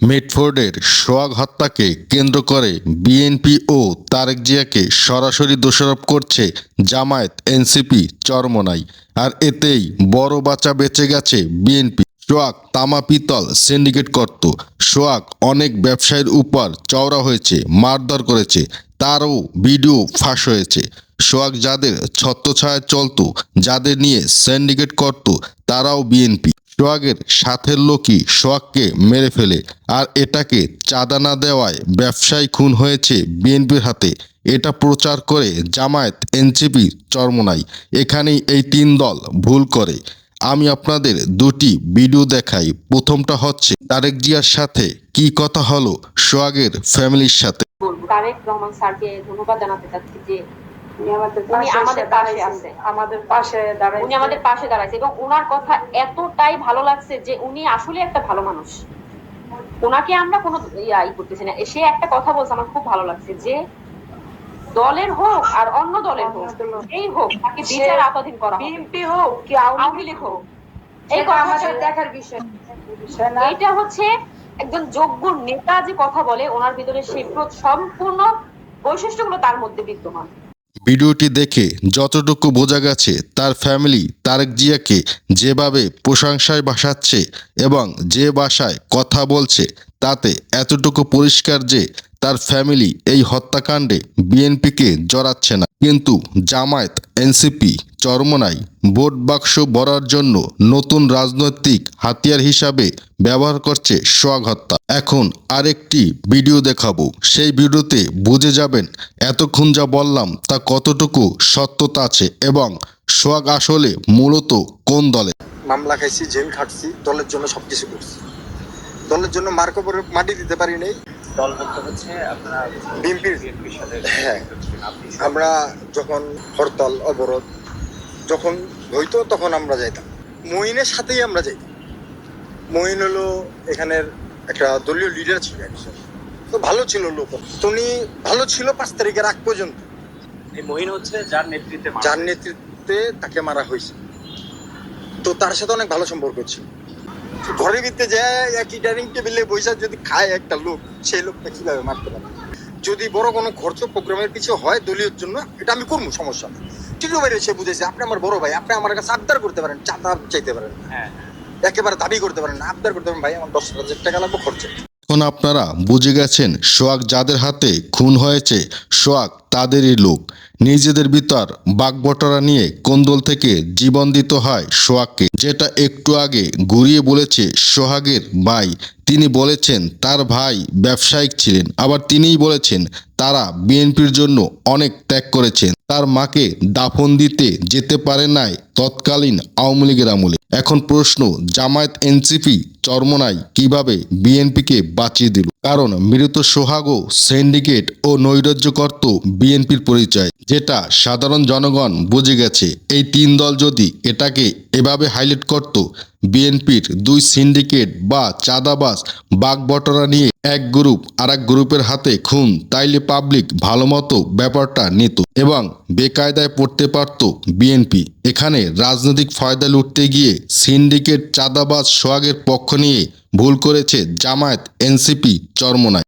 মিটফোর্ডের swag হত্যাকে কেন্দ্র করে BNP ও তারেক জিয়াকে সরাসরি দোষারোপ করছে জামায়াত এনসিপি চরমনাই, আর এতেই বড় বাচ্চা বেঁচে গেছে বিএনপি। সোহাগ তামা পিতল সিন্ডিকেট করত, সোহাগ অনেক ব্যবসায়ীর উপর চওড়া হয়েছে, মারধর করেছে, তারও ভিডিও ফাঁস হয়েছে। সোহাগ যাদের ছত্রছায়ায় চলতো, যাদের নিয়ে সিন্ডিকেট করত, তারাও বিএনপি। সোহাগের সাথের লোকই সোহাগকে মেরে ফেলে আর এটাকে চাঁদা না দেওয়ায় ব্যবসায়ী খুন হয়েছে বিএনপির হাতে। এটা প্রচার করে জামায়াত এনসিপি চরমনাই। এখানেই এই তিন দল ভুল করে। আমি আপনাদের দুটি ভিডিও দেখাই। প্রথমটা হচ্ছে তারেক জিয়ার সাথে কি কথা হলো সোহাগের ফ্যামিলির সাথে। তারেক রহমান স্যারকে ধন্যবাদ জানাতে চাচ্ছি যে উনি আমাদের পাশে দাঁড়াইছে। আছে। আমাদের পাশে দাঁড়াইছে। উনি আমাদের পাশে দাঁড়াইছে এবং ওনার কথা এতটাই ভালো লাগছে যে উনি আসলে একটা ভালো মানুষ। ওনাকে আমরা কোনো ইয়াই করতেছি না। সে একটা কথা বলছে আমার খুব ভালো লাগছে যে দলের হোক আর অন্য দলের হোক এই হোক। তাকে বিচার আওতাধীন করা বিএনপি হোক কি আওয়ামী লীগ হোক এই আমাদের দেখার বিষয়। এইটা হচ্ছে একজন যোগ্য নেতা যে কথা বলে ওনার ভিতরে সেই প্র- সম্পূর্ণ বৈশিষ্ট্যগুলো তার মধ্যে বিদ্যমান। ভিডিওটি দেখে যতটুকু বোঝা গেছে, তার ফ্যামিলি তারেক জিয়াকে যেভাবে প্রশংসায় ভাসাচ্ছে এবং যে ভাষায় কথা বলছে, তাতে এতটুকু পরিষ্কার যে তার ফ্যামিলি এই হত্যাকাণ্ডে বিএনপিকে জড়াচ্ছে না। কিন্তু জামায়াত এনসিপি চরমনাই ভোট বাক্স ভরার জন্য নতুন রাজনৈতিক হাতিয়ার হিসাবে ব্যবহার করছে সোয়াগ হত্যা। এখন আরেকটি ভিডিও দেখাবো। সেই ভিডিওতে বুঝে যাবেন এতক্ষণ যা বললাম তা কতটুকু সত্যতা আছে এবং সোয়াগ আসলে মূলত কোন দলে? মামলা খাইছি, জেল খাটছি, দলের জন্য সবকিছু করছি। দলের জন্য মার্ক মাটি দিতে পারি নাই। দল বলতে হচ্ছে আপনারা বিএনপির বিএনপির সাথে হ্যাঁ। আমরা যখন হরতাল অবরোধ যখন হইতো তখন আমরা যাইতাম। মহিনের সাথেই আমরা যাইতাম। মহিন হলো এখানের একটা দলীয় লিডার ছিল একজন। তো ভালো ছিল লোক। উনি ভালো ছিল পাঁচ তারিখের আগ পর্যন্ত। এই মহিন হচ্ছে যার নেতৃত্বে যার নেতৃত্বে তাকে মারা হয়েছে। তো তার সাথে অনেক ভালো সম্পর্ক ছিল। ঘরের ভিতরে যায় একই ডাইনিং টেবিলে বৈশা যদি খায় একটা লোক সেই লোকটা কীভাবে মারতে পারে? যদি বড় কোনো খরচ প্রোগ্রামের পিছু হয় দলীয় জন্য এটা আমি করব সমস্যা নেই। টিটু ভাই সে বুঝেছে আপনি আমার বড় ভাই আপনি আমার কাছে আবদার করতে পারেন চাঁদা চাইতে পারেন হ্যাঁ। একেবারে দাবি করতে পারেন না আবদার করতে পারেন ভাই আমার দশ হাজার টাকা লাগবে খরচ। এখন আপনারা বুঝে গেছেন সোহাগ যাদের হাতে খুন হয়েছে সোহাগ তাদেরই লোক। নিজেদের ভিতর বাগবটরা নিয়ে কোন্দল থেকে জীবন দিতে হয় সোহাগকে। যেটা একটু আগে ঘুরিয়ে বলেছে সোহাগের ভাই। তিনি বলেছেন, তার ভাই ব্যবসায়িক ছিলেন। আবার তিনিই বলেছেন, তারা বিএনপির জন্য অনেক ত্যাগ করেছেন। তার মাকে দাফন দিতে যেতে পারে নাই তৎকালীন আওয়ামী লীগের আমলে। এখন প্রশ্ন, জামায়াত এনসিপি চরমনাই কীভাবে বিএনপিকে বাঁচিয়ে দিল? কারণ মৃত সোহাগও সিন্ডিকেট ও নৈরাজ্য করত বিএনপির পরিচয়, যেটা সাধারণ জনগণ বুঝে গেছে। এই তিন দল যদি এটাকে এভাবে হাইলাইট করত, বিএনপির দুই সিন্ডিকেট বা চাঁদাবাজ, বাগবটরা নিয়ে এক গ্রুপ আর এক গ্রুপের হাতে খুন, তাইলে পাবলিক ভালো মতো ব্যাপারটা নিত এবং বেকায়দায় পড়তে পারত বিএনপি। এখানে রাজনৈতিক ফায়দা লুটতে গিয়ে সিন্ডিকেট চাঁদাবাজ সোহাগের পক্ষ নিয়ে ভুল করেছে জামায়াত এনসিপি চরমনায়।